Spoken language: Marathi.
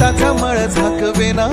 दारी मळ झाकवेना